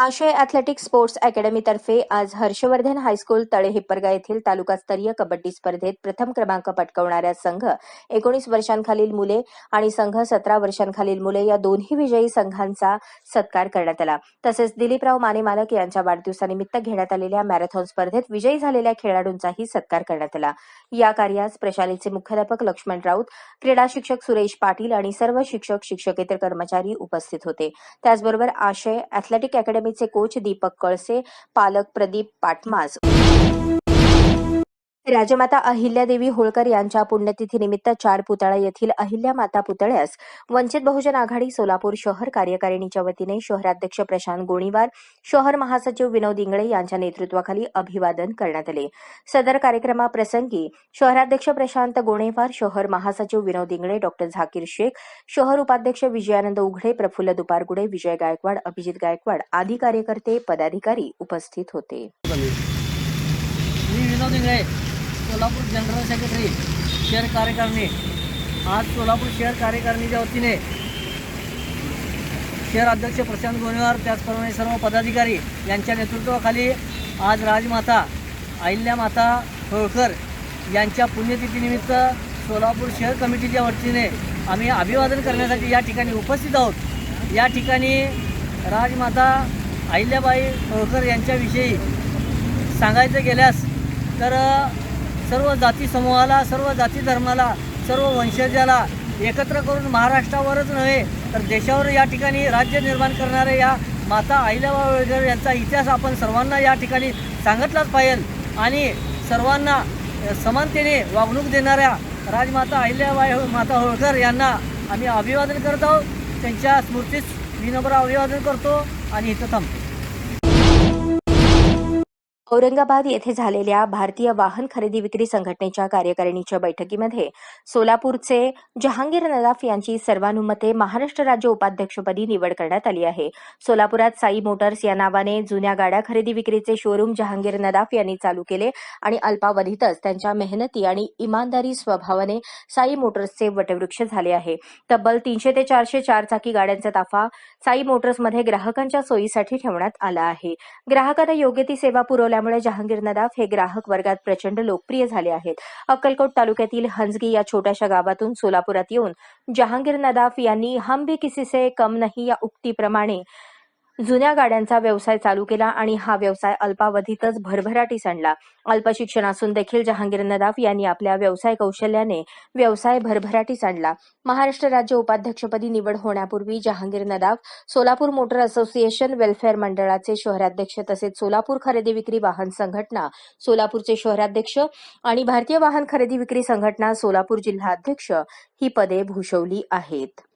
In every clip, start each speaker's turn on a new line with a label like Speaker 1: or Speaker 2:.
Speaker 1: आशय athletic sports अकॅडमीतर्फे आज Harshvardhan high school तळे हिप्परगा येथील तालुकास्तरीय कबड्डी स्पर्धेत प्रथम क्रमांक पटकावणाऱ्या संघ एकोणीस वर्षांखालील मुले आणि संघ सतरा वर्षांखालील मुले या दोन्ही विजयी संघांचा सत्कार करण्यात आला. तसेच दिलीपराव माने मालक यांच्या वाढदिवसानिमित्त घेण्यात आलेल्या मॅरेथॉन स्पर्धेत विजयी झालेल्या खेळाडूंचाही सत्कार करण्यात आला. या कार्यास प्रशालेचे मुख्याध्यापक लक्ष्मण राऊत क्रीडा शिक्षक सुरेश पाटील आणि सर्व शिक्षक शिक्षकेतर कर्मचारी उपस्थित होते. त्याचबरोबर आशय अथलेटिक अकादमीचे कोच दीपक कळसे पालक प्रदीप पाटमास राजमाता अहिल्यादेवी होळकर यांच्या पुण्यतिथीनिमित्त चार पुतळा येथील अहिल्या माता पुतळ्यास वंचित बहुजन आघाडी सोलापूर शहर कार्यकारिणीच्या वतीने शहराध्यक्ष प्रशांत गोणीवार शहर महासचिव विनोद इंगळे यांच्या नेतृत्वाखाली अभिवादन करण्यात आले. सदर कार्यक्रमाप्रसंगी शहराध्यक्ष प्रशांत गोणेवार शहर महासचिव विनोद इंगळे डॉक्टर झाकीर शेख शहर उपाध्यक्ष विजयानंद उघडे प्रफुल्ल दुपारगुडे विजय गायकवाड अभिजित गायकवाड आदी कार्यकर्ते पदाधिकारी उपस्थित होते.
Speaker 2: मी विनोद इंगळे. सोलापूर जनरल सेक्रेटरी शहर कार्यकारिणी. आज सोलापूर शहर कार्यकारिणीच्या वतीने शहर अध्यक्ष प्रशांत गोणेवार त्याचप्रमाणे सर्व पदाधिकारी यांच्या नेतृत्वाखाली आज राजमाता अहिल्यामाता होळकर यांच्या पुण्यतिथीनिमित्त सोलापूर शहर कमिटीच्या वतीने आम्ही अभिवादन करण्यासाठी या ठिकाणी उपस्थित आहोत. या ठिकाणी राजमाता अहिल्याबाई होळकर यांच्याविषयी सांगायचं गेल्यास तर सर्व जाती समूहाला सर्व जाती धर्माला सर्व वंशजाला एकत्र करून महाराष्ट्रावरच नव्हे तर देशावर या ठिकाणी राज्य निर्माण करणाऱ्या या माता अहिल्याबाई होळकर यांचा इतिहास आपण सर्वांना या ठिकाणी सांगितलाच पाहिजे. आणि सर्वांना समानतेने वागणूक देणाऱ्या राजमाता अहिल्याबाई माता होळकर यांना आम्ही अभिवादन करत आहोत. त्यांच्या स्मृतीस विनम्र अभिवादन करतो आणि इथं थांबतो.
Speaker 1: औरंगाबाद येथे झालेल्या भारतीय वाहन खरेदी विक्री संघटनेच्या कार्यकारिणीच्या बैठकीमध्ये सोलापूरचे जहांगीर नदाफ यांची सर्वानुमते महाराष्ट्र राज्य उपाध्यक्षपदी निवड करण्यात आली आहे. सोलापुरात साई मोटर्स या नावाने जुन्या गाड्या खरेदी विक्रीचे शोरूम जहांगीर नदाफ यांनी चालू केले आणि अल्पावधीतच त्यांच्या मेहनती आणि इमानदारी स्वभावाने साई मोटर्सचे वटवृक्ष झाले आहे. तब्बल तीनशे ते चारशे चारचाकी गाड्यांचा ताफा साई मोटर्समध्ये ग्राहकांच्या सोयीसाठी ठेवण्यात आला आहे. ग्राहकांना योग्य ती सेवा पुरवल्या त्यामुळे जहांगीर नदाफ हे ग्राहक वर्गात प्रचंड लोकप्रिय झाले आहेत. अक्कलकोट तालुक्यातील हंजगी या छोट्याशा गावातून सोलापुरात येऊन जहांगीर नदाफ यांनी हम भी किसी से कम नहीं या उक्तीप्रमाणे जुन्या गाड्यांचा व्यवसाय चालू केला आणि हा व्यवसाय अल्पावधीतच भरभराटीस आणला अल्प शिक्षण असून देखील जहांगीर नदाफ यांनी आपल्या व्यवसाय कौशल्याने व्यवसाय भरभराटीस आणला महाराष्ट्र राज्य उपाध्यक्षपदी निवड होण्यापूर्वी Jahangir Nadaf Solapur motor association welfare मंडळाचे शहराध्यक्ष तसेच सोलापूर खरेदी विक्री वाहन संघटना सोलापूरचे शहराध्यक्ष आणि भारतीय वाहन खरेदी विक्री संघटना सोलापूर जिल्हा अध्यक्ष ही पदे भूषवली आहेत.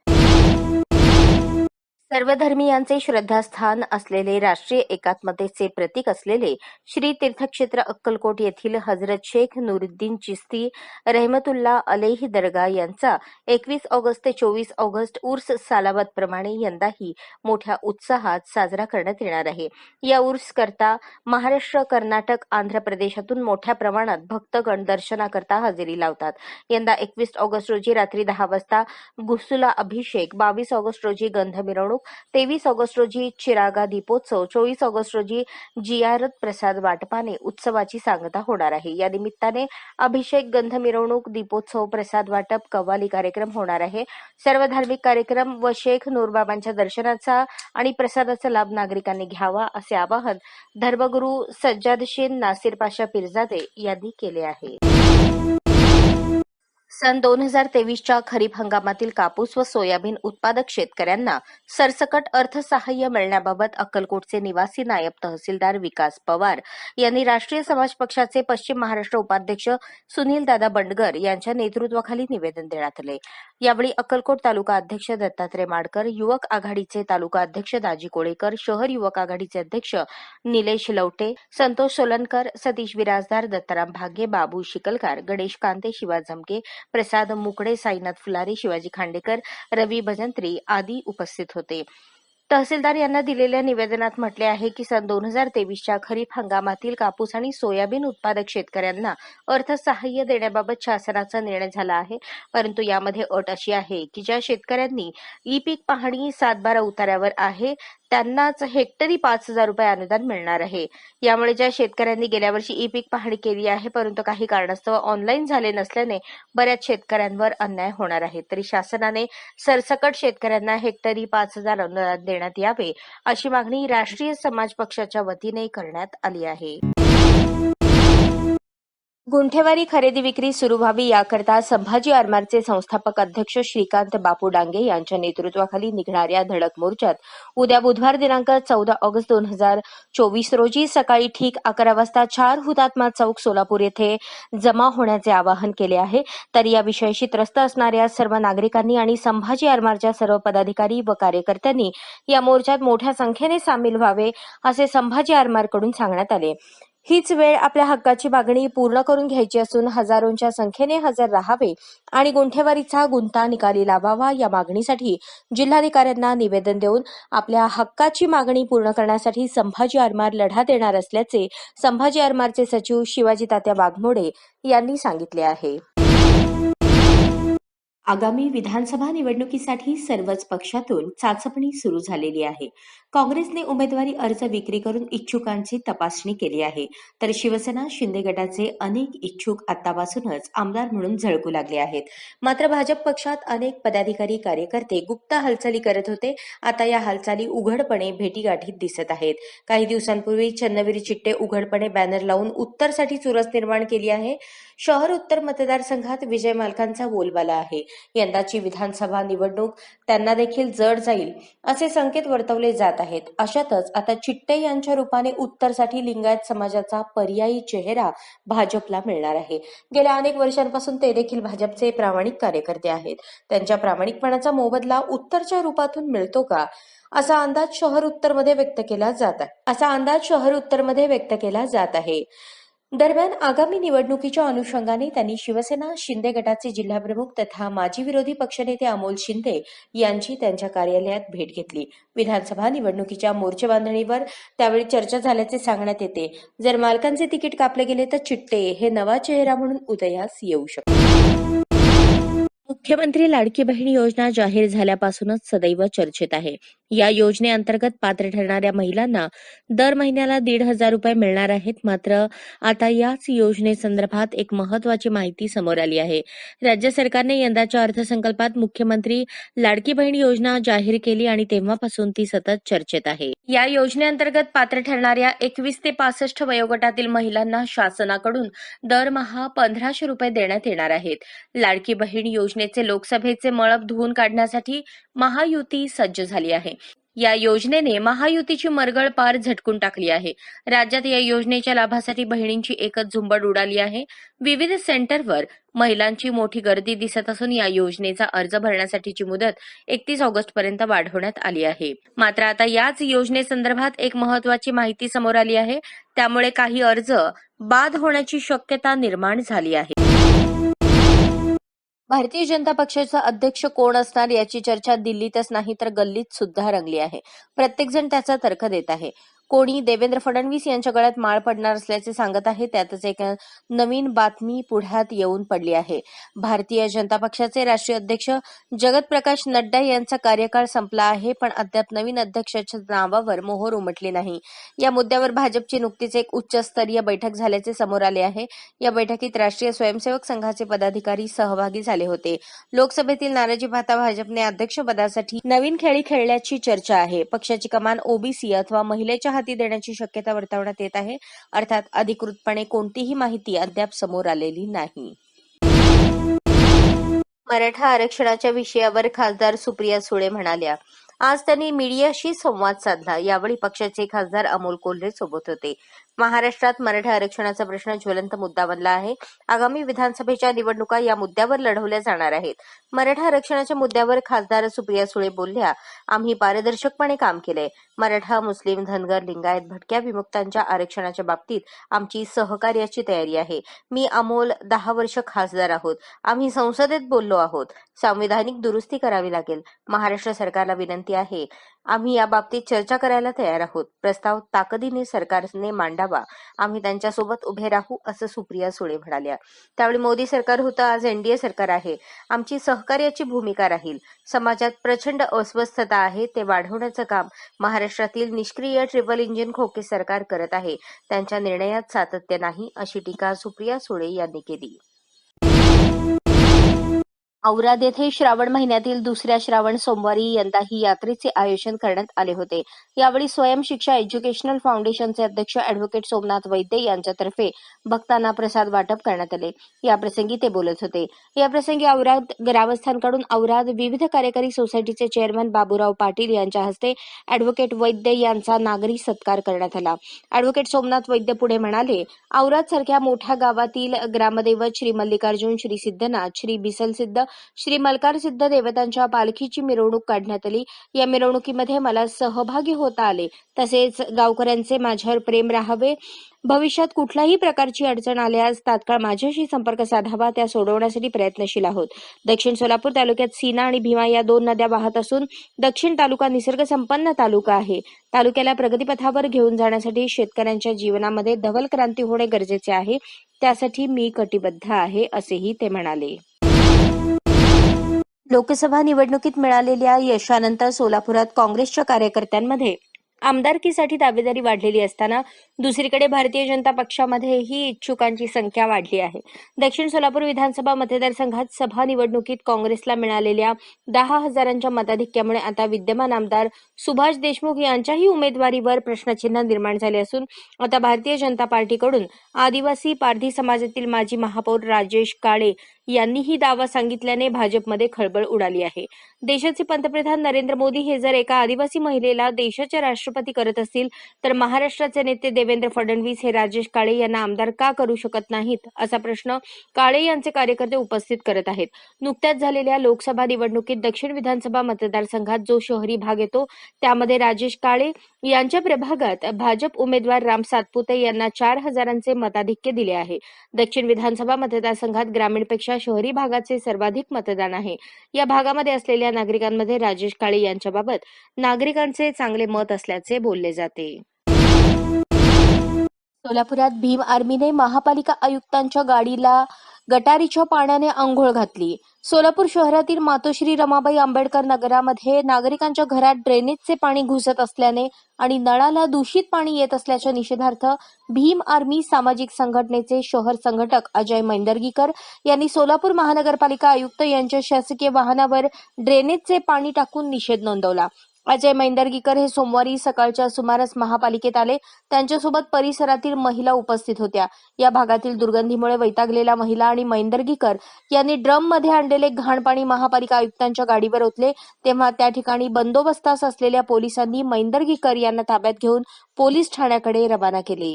Speaker 1: सर्वधर्मीयांचे श्रद्धास्थान असलेले राष्ट्रीय एकात्मतेचे प्रतीक असलेले श्री तीर्थक्षेत्र अक्कलकोट येथील हजरत शेख नुरुद्दीन चिस्ती रहमतुल्ला अलेही दर्गा यांचा एकवीस ऑगस्ट ते चोवीस ऑगस्ट उर्स सालावत प्रमाणे यंदाही मोठ्या उत्साहात साजरा करण्यात येणार आहे. या उर्स करता महाराष्ट्र कर्नाटक आंध्र प्रदेशातून मोठ्या प्रमाणात भक्तगण दर्शनाकरता हजेरी लावतात. यंदा एकवीस ऑगस्ट रोजी रात्री दहा वाजता गुसुला अभिषेक बावीस ऑगस्ट रोजी गंध मिरवणूक तेवीस ऑगस्ट रोजी चिरागा दीपोत्सव चोवीस ऑगस्ट रोजी जियारत प्रसाद वाटपाने उत्सवाची सांगता होणार आहे. या निमित्ताने अभिषेक गंध मिरवणूक दीपोत्सव प्रसाद वाटप कव्वाली कार्यक्रम होणार आहे. सर्व धार्मिक कार्यक्रम व शेख नूरबाबांच्या दर्शनाचा आणि प्रसादाचा लाभ नागरिकांनी घ्यावा असे आवाहन धर्मगुरू सज्जादशीन नासिर पाशा पिरजादे यांनी केले आहे. सन दोन हजार तेवीसच्या खरीप हंगामातील कापूस व सोयाबीन उत्पादक शेतकऱ्यांना सरसकट अर्थसहाय्य मिळण्याबाबत अक्कलकोटचे निवासी नायब तहसीलदार विकास पवार यांनी राष्ट्रीय समाज पक्षाचे पश्चिम महाराष्ट्र उपाध्यक्ष सुनील दादा बंडगर यांच्या नेतृत्वाखाली निवेदन देण्यात आले. यावेळी अक्कलकोट तालुका अध्यक्ष दत्तात्रय माडकर युवक आघाडीचे तालुका अध्यक्ष दाजी कोळेकर शहर युवक आघाडीचे अध्यक्ष निलेश लवटे संतोष सोलनकर सतीश विराजदार दत्ताराम भागे बाबू शिकलकार गणेश कांते शिवा झमके प्रसाद मुकडे साईनाथ फुलारी शिवाजी खांडेकर रवी भजंत्री आदी उपस्थित होते. तहसीलदार यांना दिलेल्या निवेदनात म्हटले आहे की सन दोन हजार तेवीसच्या खरीप हंगामातील कापूस आणि सोयाबीन उत्पादक शेतकऱ्यांना अर्थसहाय्य देण्याबाबत शासनाचा निर्णय झाला आहे. परंतु यामध्ये अट अशी आहे की ज्या शेतकऱ्यांनी ई पीक पाहणी सातबारा उतार्यावर आहे त्यांनाच हेक्टरी पाच हजार रुपये अनुदान मिळणार आहे. यामुळे ज्या शेतकऱ्यांनी गेल्या वर्षी ई पीक पाहणी केली आहे परंतु काही कारणास्तव ऑनलाईन झाले नसल्याने बऱ्याच शेतकऱ्यांवर अन्याय होणार आहे. तरी शासनाने सरसकट शेतकऱ्यांना हेक्टरी पाच हजार अनुदान देण्यात यावे अशी मागणी राष्ट्रीय समाज पक्षाच्या वतीने करण्यात आली आहे. गुंठेवारी खरेदी विक्री सुरू व्हावी याकरता संभाजी आरमारचे संस्थापक अध्यक्ष श्रीकांत बापू डांगे यांच्या नेतृत्वाखाली निघणाऱ्या धडक मोर्चात उद्या बुधवार दिनांक चौदा ऑगस्ट दोन हजार चोवीस रोजी सकाळी ठीक अकरा वाजता चार हुतात्मा चौक सोलापूर येथे जमा होण्याचे आवाहन केले आहे. तर या विषयाशी त्रस्त असणाऱ्या सर्व नागरिकांनी आणि संभाजी आरमारच्या सर्व पदाधिकारी व कार्यकर्त्यांनी या मोर्चात मोठ्या संख्येने सामील व्हावे असे संभाजी आरमारकडून सांगण्यात आले. हीच वेळ आपल्या हक्काची मागणी पूर्ण करून घ्यायची असून हजारोंच्या संख्येने हजर राहावे आणि गुंठेवारीचा गुंता निकाली लावावा या मागणीसाठी जिल्हाधिकाऱ्यांना निवेदन देऊन आपल्या हक्काची मागणी पूर्ण करण्यासाठी संभाजी आरमार लढा देणार असल्याचे संभाजी आरमारचे सचिव शिवाजी तात्या वाघमोडे यांनी सांगितले आहे. आगामी विधानसभा निवडणुकीसाठी सर्वच पक्षातून चाचपणी सुरू झालेली आहे. काँग्रेसने उमेदवारी अर्ज विक्री करून इच्छुकांची तपासणी केली आहे. तर शिवसेना शिंदे गटाचे अनेक इच्छुक आतापासूनच आमदार म्हणून झळकू लागले आहेत. मात्र भाजप पक्षात अनेक पदाधिकारी कार्यकर्ते गुप्त हालचाली करत होते. आता या हालचाली उघडपणे भेटीगाठीत दिसत आहेत. काही दिवसांपूर्वी चन्नवीर चिट्टे उघडपणे बॅनर लावून उत्तरसाठी चुरस निर्माण केली आहे. शहर उत्तर मतदारसंघात विजय मालकांचा बोलबाला आहे. यंदाची विधानसभा निवडणूक त्यांना देखील जड जाईल असे संकेत वर्तवले जात आहेत. अशातच आता चिट्टे यांच्या रूपाने उत्तरसाठी लिंगायत समाजाचा पर्यायी चेहरा भाजपला मिळणार आहे. गेल्या अनेक वर्षांपासून ते देखील भाजपचे प्रामाणिक कार्यकर्ते आहेत. त्यांच्या प्रामाणिकपणाचा मोबदला उत्तरच्या रूपातून मिळतो का? असा अंदाज शहर उत्तरमध्ये व्यक्त केला जात आहे. असा अंदाज शहर उत्तरमध्ये व्यक्त केला जात आहे. दरम्यान आगामी निवडणुकीच्या अनुषंगाने त्यांनी शिवसेना शिंदे गटाचे जिल्हाप्रमुख तथा माजी विरोधी पक्षनेते अमोल शिंदे यांची त्यांच्या कार्यालयात भेट घेतली. विधानसभा निवडणुकीच्या मोर्चे बांधणीवर त्यावेळी चर्चा झाल्याचे सांगण्यात येते. जर मालकांचे तिकीट कापले गेले तर चिट्टे हे नवा चेहरा म्हणून उदयास येऊ शकतो. मुख्यमंत्री लाडकी बहीण योजना जाहीर झाल्यापासूनच सदैव चर्चेत आहे. या योजनेअंतर्गत पात्र ठरणाऱ्या महिलांना दर महिन्याला दीड हजार रुपये मिळणार आहेत. मात्र आता याच योजनेसंदर्भात एक महत्वाची माहिती समोर आली आहे. राज्य सरकारने यंदाच्या अर्थसंकल्पात मुख्यमंत्री लाडकी बहीण योजना जाहीर केली आणि तेव्हापासून ती सतत चर्चेत आहे. या योजनेअंतर्गत पात्र ठरणाऱ्या एकवीस ते पासष्ट वयोगटातील महिलांना शासनाकडून दरमहा पंधराशे रुपये देण्यात येणार आहेत. लाडकी बहीण योजनेचे लोकसभेचे मळब धुवून काढण्यासाठी महायुती सज्ज झाली आहे. या योजनेने महायुतीची मरगळ पार झटकून टाकली आहे. राज्यात या योजनेच्या लाभासाठी बहिणींची एकच झुंबड उडाली आहे. विविध सेंटरवर महिलांची मोठी गर्दी दिसत असून या योजनेचा अर्ज भरण्यासाठीची मुदत एकतीस ऑगस्ट पर्यंत वाढवण्यात आली आहे. मात्र आता याच योजनेसंदर्भात एक महत्वाची माहिती समोर आली आहे. त्यामुळे काही अर्ज बाद होण्याची शक्यता निर्माण झाली आहे. भारतीय जनता पक्षाचा अध्यक्ष कोण असणार याची चर्चा दिल्लीतच नाही तर गल्लीत सुद्धा रंगली आहे. प्रत्येकजण त्याचा तर्क देत आहे. कोणी देवेंद्र फडणवीस यांच्या गळ्यात माळ पडणार असल्याचे सांगत आहे त्यातच एक नवीन बातमी पुढ्यात येऊन पडली आहे. भारतीय जनता पक्षाचे राष्ट्रीय अध्यक्ष जगत प्रकाश नड्डा यांचा कार्यकाळ संपला आहे पण अद्याप नवीन अध्यक्षाच्या नावावर मोहर उमटली नाही. या मुद्द्यावर भाजपची नुकतीच एक उच्चस्तरीय बैठक झाल्याचे समोर आले आहे. या बैठकीत राष्ट्रीय स्वयंसेवक संघाचे पदाधिकारी सहभागी झाले होते. लोकसभेतील नाराजी पाहता भाजपने अध्यक्षपदासाठी नवीन खेळी खेळल्याची चर्चा आहे. पक्षाची कमान ओबीसी अथवा महिलेच्या हाती देण्याची शक्यता वर्तवण्यात येत आहे. अर्थात अधिकृतपणे कोणतीही माहिती अद्याप समोर आलेली नाही. मराठा आरक्षणाच्या विषयावर खासदार सुप्रिया सुळे म्हणाल्या आज त्यांनी मीडियाशी संवाद साधला. यावेळी पक्षाचे खासदार अमोल कोल्हे सोबत होते. महाराष्ट्रात मराठा आरक्षणाचा प्रश्न ज्वलंत मुद्दा बनला आहे. आगामी विधानसभेच्या निवडणुका या मुद्द्यावर लढवल्या जाणार आहेत. मराठा आरक्षणाच्या मुद्द्यावर खासदार सुप्रिया सुळे बोलल्या आम्ही पारदर्शकपणे काम केलंय. मराठा मुस्लिम धनगर लिंगायत भटक्या विमुक्तांच्या आरक्षणाच्या बाबतीत आमची सहकार्याची तयारी आहे. मी अमोल दहा वर्ष खासदार आहोत. आम्ही संसदेत बोललो आहोत. संविधानिक दुरुस्ती करावी लागेल. महाराष्ट्र सरकारला विनंती आहे. आम्ही या बाबतीत चर्चा करायला तयार आहोत. प्रस्ताव ताकदीने सरकारने मांडा हटावा आम्ही त्यांच्यासोबत उभे राहू असं सुप्रिया सुळे म्हणाल्या. त्यावेळी मोदी सरकार होतं आज एनडीए सरकार आहे. आमची सहकार्याची भूमिका राहील. समाजात प्रचंड अस्वस्थता आहे ते वाढवण्याचं काम महाराष्ट्रातील निष्क्रिय ट्रिपल इंजिन खोके सरकार करत आहे. त्यांच्या निर्णयात सातत्य नाही अशी टीका सुप्रिया सुळे यांनी केली. औराद येथे श्रावण महिन्यातील दुसऱ्या श्रावण सोमवारी यंदा ही यात्रेचे आयोजन करण्यात आले होते. यावेळी स्वयं शिक्षा एज्युकेशनल फाउंडेशनचे अध्यक्ष अॅडव्होकेट सोमनाथ वैद्य यांच्यातर्फे भक्तांना प्रसाद वाटप करण्यात आले. याप्रसंगी ते बोलत होते. याप्रसंगी औराद ग्रामस्थांकडून औराद विविध कार्यकारी सोसायटीचे चेअरमन बाबूराव पाटील यांच्या हस्ते अॅडव्होकेट वैद्य यांचा नागरी सत्कार करण्यात आला. अॅडव्होकेट सोमनाथ वैद्य पुढे म्हणाले औराद सारख्या मोठ्या गावातील ग्रामदैवत श्री मल्लिकार्जुन श्री सिद्धनाथ श्री बिसल सिद्ध श्री मलकार सिद्ध देवतांच्या पालखीची मिरवणूक काढण्यात आली. या मिरवणुकीमध्ये मला सहभागी होता आले. तसेच गावकऱ्यांचे माझ्यावर प्रेम राहावे. भविष्यात कुठल्याही प्रकारची अडचण आल्यास तात्काळ माझ्याशी संपर्क साधावा. त्या सोडवण्यासाठी प्रयत्नशील आहोत. दक्षिण सोलापूर तालुक्यात सीना आणि भीमा या दोन नद्या वाहत असून दक्षिण तालुका निसर्ग संपन्न तालुका आहे. तालुक्याला प्रगतीपथावर घेऊन जाण्यासाठी शेतकऱ्यांच्या जीवनामध्ये धवल क्रांती होणे गरजेचे आहे. त्यासाठी मी कटिबद्ध आहे असेही ते म्हणाले. लोकसभा निवडणुकीत मिळालेल्या यशानंतर सोलापुरात काँग्रेसच्या कार्यकर्त्यांमध्ये आमदारकीसाठी दावेदारी वाढलेली असताना दुसरीकडे भारतीय जनता पक्षामध्येही इच्छुकांची संख्या वाढली आहे. दक्षिण सोलापूर विधानसभा मतदारसंघात सभा निवडणुकीत काँग्रेसला मिळालेल्या दहा हजारांच्या मताधिक्यामुळे आता विद्यमान आमदार सुभाष देशमुख यांच्याही उमेदवारीवर प्रश्नचिन्ह निर्माण झाले असून आता भारतीय जनता पार्टीकडून आदिवासी पारधी समाजातील माजी महापौर राजेश काळे यांनीही दावा सांगितल्याने भाजपमध्ये खळबळ उडाली आहे. देशाचे पंतप्रधान नरेंद्र मोदी हे जर एका आदिवासी महिलेला देशाचे राष्ट्रपती करत असतील तर महाराष्ट्राचे नेते देवेंद्र फडणवीस हे राजेश काळे यांना आमदार का करू शकत नाहीत असा प्रश्न काळे यांचे कार्यकर्ते उपस्थित करत आहेत. नुकत्याच झालेल्या लोकसभा निवडणुकीत दक्षिण विधानसभा मतदारसंघात जो शहरी भाग येतो त्यामध्ये राजेश काळे यांच्या प्रभागात भाजप उमेदवार राम सातपुते यांना चार हजारांचे मताधिक्य दिले आहे. दक्षिण विधानसभा मतदारसंघात ग्रामीणपेक्षा शहरी भागाचे सर्वाधिक मतदान आहे. या भागामध्ये असलेल्या नागरिकांमध्ये राजेश काळे यांच्याबाबत नागरिकांचे चांगले मत असल्याचे बोलले जाते. सोलापुरात भीम आर्मीने महापालिका आयुक्तांच्या गाडीला गटारीच्या पाण्याने आंघोळ घातली. सोलापूर शहरातील मातोश्री रमाबाई आंबेडकर नगरामध्ये नागरिकांच्या घरात ड्रेनेजचे पाणी घुसत असल्याने आणि नळाला दूषित पाणी येत असल्याच्या निषेधार्थ भीम आर्मी सामाजिक संघटनेचे शहर संघटक अजय मैंदर्गीकर यांनी सोलापूर महानगरपालिका आयुक्त यांच्या शासकीय वाहनावर ड्रेनेजचे पाणी टाकून निषेध नोंदवला. अजय मैंदर्गीकर हे सोमवारी सकाळच्या सुमारास महापालिकेत आले. त्यांच्यासोबत परिसरातील महिला उपस्थित होत्या. या भागातील दुर्गंधीमुळे वैतागलेल्या महिला आणि मैंदर्गीकर यांनी ड्रममध्ये आणलेले घाण पाणी महापालिका आयुक्तांच्या गाडीवर ओतले. तेव्हा त्या ठिकाणी बंदोबस्तास असलेल्या पोलिसांनी मैंदर्गीकर यांना ताब्यात घेऊन पोलीस ठाण्याकडे रवाना केले.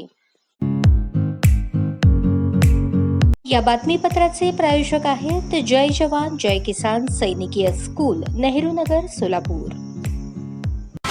Speaker 1: या बातमीपत्राचे प्रायोजक आहेत जय जवान जय किसान सैनिकीय स्कूल नेहरू नगर सोलापूर.